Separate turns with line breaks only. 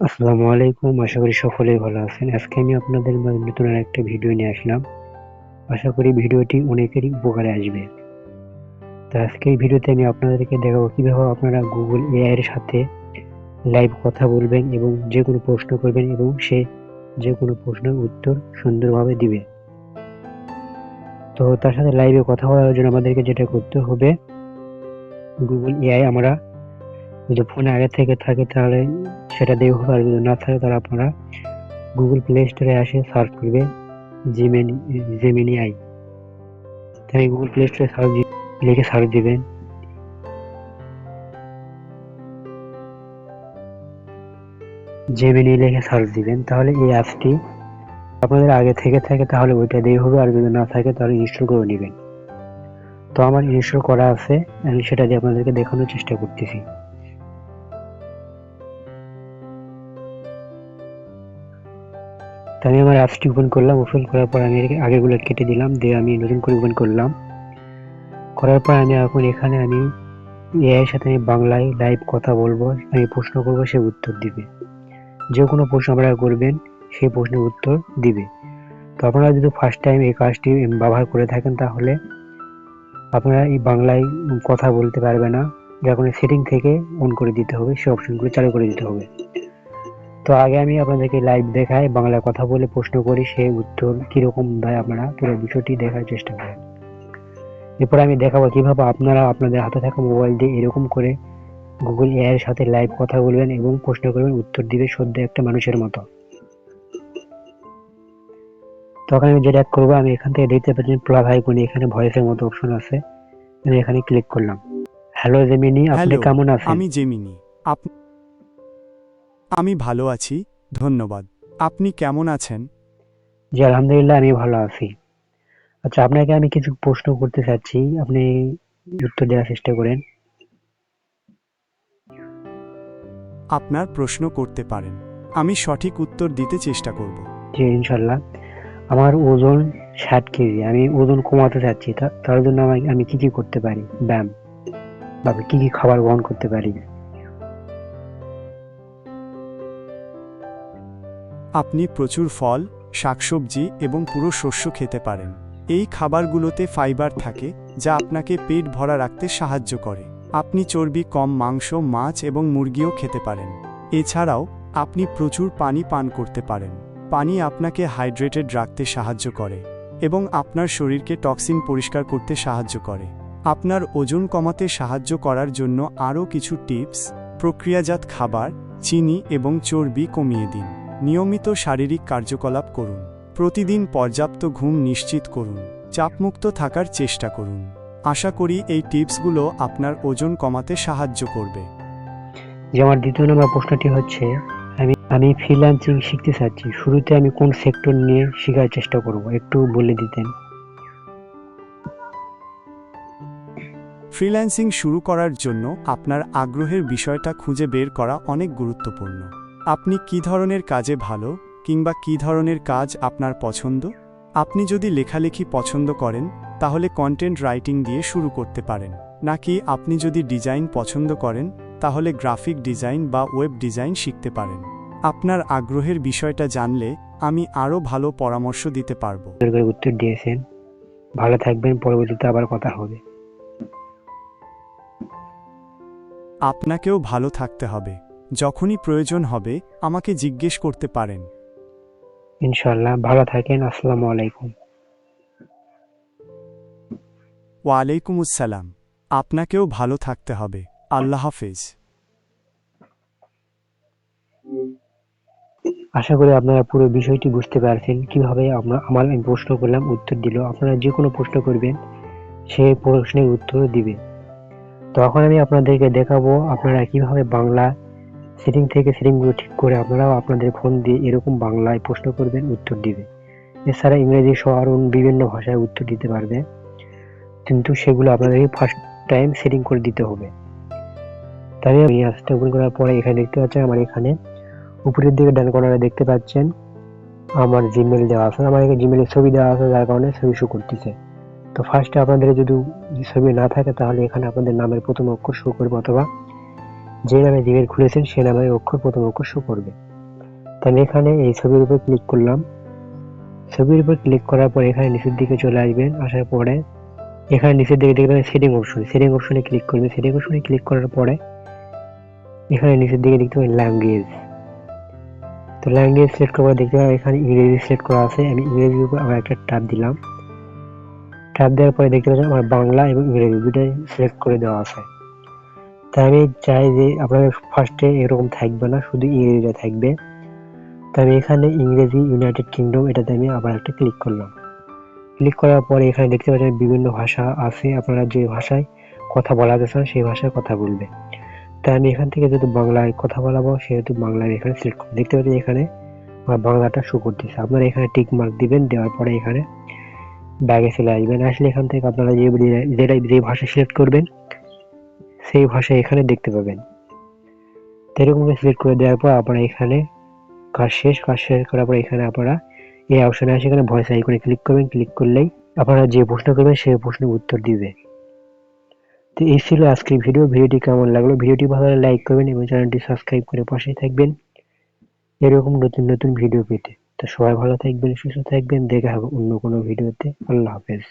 আসসালামু আলাইকুম, আশা করি সকলেই ভালো আছেন। আজকে আমি আপনাদের মাঝে নতুন একটা ভিডিও নিয়ে আসলাম। আশা করি ভিডিওটি অনেকেরই উপকারে আসবে। তো আজকে এই ভিডিওতে আমি আপনাদেরকে দেখাবো কীভাবে আপনারা গুগল এআই এর সাথে লাইভ কথা বলবেন এবং যে কোনো প্রশ্ন করবেন এবং সে যে কোনো প্রশ্নের উত্তর সুন্দরভাবে দিবে। তো তার সাথে লাইভে কথা বলার জন্য আমাদেরকে যেটা করতে হবে গুগল এআই আমরা যদি ফোনে আগে থেকে থাকে তাহলে সেটা আর যদি না। থাকে তাহলে আপনারা গুগল প্লে স্টোরে আসে সার্চ করবে জিমেনি জেমিনি আই তাই গুগল প্লে স্টোরে সার্চ লিখে সার্চ দিবেন। জেমিনি লিখে সার্চ দিবেন। তাহলে এই অ্যাপসটি আপনাদের আগে থেকে থাকে, তাহলে ওইটা দিয়ে হবে আর যদি না থাকে, তাহলে ইনস্টল করে নেবেন। তো আমার ইনস্টল করা আছে, আমি সেটা দিয়ে আপনাদেরকে দেখানোর চেষ্টা করতেছি। আমি আমার অ্যাপসটি ওপেন করলাম ওপেন করার পর আমি আগেগুলো কেটে দিলাম, দিয়ে আমি নতুন করে ওপেন করলাম। করার পর আমি এখন এখানে আমি এআই এর সাথে আমি বাংলায় লাইভ কথা বলব, আমি প্রশ্ন করব, সে উত্তর দিবে। যে কোনো প্রশ্ন আপনারা করবেন সেই প্রশ্নের উত্তর দিবে। তো আপনারা যদি ফার্স্ট টাইম এই কাজটি ব্যবহার করে থাকেন, তাহলে আপনারা এই বাংলায় কথা বলতে পারবে না। যখন সেটিং থেকে অন করে দিতে হবে, সে অপশনগুলো চালু করে দিতে হবে। তো আগে আমি আপনাদেরকে লাইভ দেখাই বাংলা কথা বলে প্রশ্ন করি সে উত্তর কীরকম দেয় আপনারা পুরো বিষয়টি দেখার চেষ্টা করেন। এরপর আমি দেখাবো কীভাবে আপনারা আপনাদের হাতে থাকা মোবাইল দিয়ে এরকম করে গুগল এআই এর সাথে লাইভ কথা বলবেন এবং প্রশ্ন করবেন উত্তর দিবে সদ্য একটা মানুষের মতো। তখন আমি যেটা করব আমি এখান থেকে দেখতে পাচ্ছেন প্লাস আইকনে এখানে ভয়েসের মতো অপশন আছে। আমি এখানে ক্লিক করলাম। হ্যালো জেমিনি আপনি কেমন আছেন?
আমি জেমিনি আপ আমি ভালো আছি ধন্যবাদ। আপনি কেমন আছেন?
জি আলহামদুলিল্লাহ আমি ভালো আছি। আচ্ছা আপনাকে আমি কিছু প্রশ্ন করতে চাচ্ছি। আপনি উত্তর দেওয়ার চেষ্টা করেন।
আপনার প্রশ্ন করতে পারেন। আমি সঠিক উত্তর দিতে চেষ্টা করব।
জি ইনশাল্লাহ আমার ওজন ষাট কেজি। আমি ওজন কমাতে চাচ্ছি। তার জন্য আমি কি কি করতে পারি? ব্যায়াম। বা কি কি খাবার গ্রহণ করতে পারি?
আপনি প্রচুর ফল, শাকসবজি এবং পুরো শস্য খেতে পারেন। এই খাবারগুলোতে ফাইবার থাকে, যা আপনাকে পেট ভরা রাখতে সাহায্য করে। আপনি চর্বি কম, মাংস, মাছ এবং মুরগিও খেতে পারেন। এছাড়াও, আপনি প্রচুর পানি পান করতে পারেন। পানি আপনাকে হাইড্রেটেড রাখতে সাহায্য করে এবং আপনার শরীরকে টক্সিন পরিষ্কার করতে সাহায্য করে। আপনার ওজন কমাতে সাহায্য করার জন্য আরও কিছু টিপস, প্রক্রিয়াজাত খাবার, চিনি এবং চর্বি কমিয়ে দিন। নিয়মিত শারীরিক কার্যকলাপ করুন। প্রতিদিন পর্যাপ্ত ঘুম নিশ্চিত করুন। চাপমুক্ত থাকার চেষ্টা করুন। আশা করি এই টিপসগুলো আপনার ওজন কমাতে সাহায্য করবে।
যে আমার দ্বিতীয় নম্বর প্রশ্নটি হচ্ছে আমি আমি ফ্রিল্যান্সিং শিখতে চাচ্ছি। শুরুতে আমি কোন সেক্টর নিয়ে শেখার চেষ্টা করব? একটু বলে দিতেন।
ফ্রিল্যান্সিং শুরু করার জন্য আপনার আগ্রহের বিষয়টা খুঁজে বের করা অনেক গুরুত্বপূর্ণ। আপনি কী ধরনের কাজে ভালো কিংবা কী ধরনের কাজ আপনার পছন্দ? আপনি যদি লেখালেখি পছন্দ করেন তাহলে কন্টেন্ট রাইটিং দিয়ে শুরু করতে পারেন। নাকি আপনি যদি ডিজাইন পছন্দ করেন তাহলে গ্রাফিক ডিজাইন বা ওয়েব ডিজাইন শিখতে পারেন। আপনার আগ্রহের বিষয়টা জানলে আমি আরও ভালো পরামর্শ দিতে পারব।
উত্তর দিয়েছেন। ভালো থাকবেন পরবর্তীতে আবার কথা হবে।
আপনাকেও ভালো থাকতে হবে। যখনই প্রয়োজন হবে আমাকে জিজ্ঞেস করতে পারেন।
ইনশাল্লাহ ভালো থাকেন আসসালামু আলাইকুম।
ওয়ালাইকুম আসসালাম। আপনাকেও ভালো থাকতে হবে। আল্লাহ হাফেজ।
আশা করি আপনারা পুরো বিষয়টি বুঝতে পারছেন। কীভাবে আমরা আমার আমি প্রশ্ন করলাম উত্তর দিল। আপনারা যে কোনো প্রশ্ন করবেন সে প্রশ্নের উত্তর দিবে। তখন আমি আপনাদেরকে দেখাবো আপনারা কীভাবে বাংলা সেটিং থেকে সেটিংগুলো ঠিক করে আপনারাও আপনাদের ফোন দিয়ে এরকম বাংলায় প্রশ্ন করবেন, উত্তর দিবে। এছাড়া ইংরেজি সহ আরও বিভিন্ন ভাষায় উত্তর দিতে পারবে। কিন্তু সেগুলো আপনাদেরকে ফার্স্ট টাইম সেটিং করে দিতে হবে। তাই আমি আজটা ওপেন করার পরে এখানে দেখতে পাচ্ছেন আমার এখানে উপরের দিকে ডান কর্নারে দেখতে পাচ্ছেন আমার জিমেল দেওয়া আছে। আমার এখানে জিমেলের ছবি দেওয়া আছে, যার কারণে ছবি শো করতেছে। তো ফার্স্টে আপনাদের যদি ছবি না থাকে তাহলে এখানে আপনাদের নামের প্রথম অক্ষর শো করবে অথবা যে নামে জিমেল খুলেছেন, সে নামে অক্ষর প্রথম অক্ষর শো করবে। তো আমি এখানে এই ছবির উপর ক্লিক করলাম। ছবির উপর ক্লিক করার পর এখানে নিচের দিকে চলে আসবেন। আসার পরে এখানে নিচের দিকে দেখবেন সেটিং অপশন সেটিং অপশনে ক্লিক করবেন। সেটিং অপশনে ক্লিক করার পরে এখানে নিচের দিকে দেখতে পাবেন ল্যাঙ্গুয়েজ তো ল্যাঙ্গুয়েজ সিলেক্ট করার দেখতে পাবেন এখানে ইংরেজি সিলেক্ট করা আছে। আমি ইংরেজির উপর আবার একটা ট্যাব দিলাম। ট্যাব দেওয়ার পরে দেখতে পাচ্ছেন আমার বাংলা এবং ইংরেজি দুটাই সিলেক্ট করে দেওয়া আছে। তাই আমি চাই যে আপনাদের ফার্স্টে এরকম থাকবে না, শুধু ইংরেজিটা থাকবে। তো আমি এখানে ইংরেজি ইউনাইটেড কিংডম এটাতে আমি আবার একটা ক্লিক করলাম। ক্লিক করার পরে এখানে দেখতে পাচ্ছেন বিভিন্ন ভাষা আছে, আপনারা যে ভাষায় কথা বলাতে চান সেই ভাষায় কথা বলবে। তাই আমি এখান থেকে যেহেতু বাংলায় কথা বলাবো, সেহেতু বাংলায় এখানে সিলেক্ট করব। দেখতে পাচ্ছেন এখানে আমার বাংলাটা শো করতেছে। আপনারা এখানে টিক মার্ক দিবেন, দেওয়ার পরে এখানে ব্যাগে চলে আসবেন। আসলে এখান থেকে আপনারা যে যেটা, যে ভাষা সিলেক্ট করবেন সেই ভাষা এখানে দেখতে পাবেন। তো এরকম সিলেক্ট করে দেওয়ার পর আপনারা এখানে কাজ শেষ কাজ শেষ করার পর এখানে আপনারা এই অপশনে আসে এখানে ভয়েস আইকনে ক্লিক করবেন। ক্লিক করলেই আপনারা যে প্রশ্ন করবেন সেই প্রশ্নের উত্তর দিবে। তো এই ছিল আজকের ভিডিও ভিডিওটি কেমন লাগল? ভিডিওটি ভালো লাইক করবেন এবং চ্যানেলটি সাবস্ক্রাইব করে পাশেই থাকবেন। এরকম নতুন নতুন ভিডিও পেতে। তো সবাই ভালো থাকবেন, সুস্থ থাকবেন। দেখা হবে অন্য কোনো ভিডিওতে আল্লাহ হাফেজ।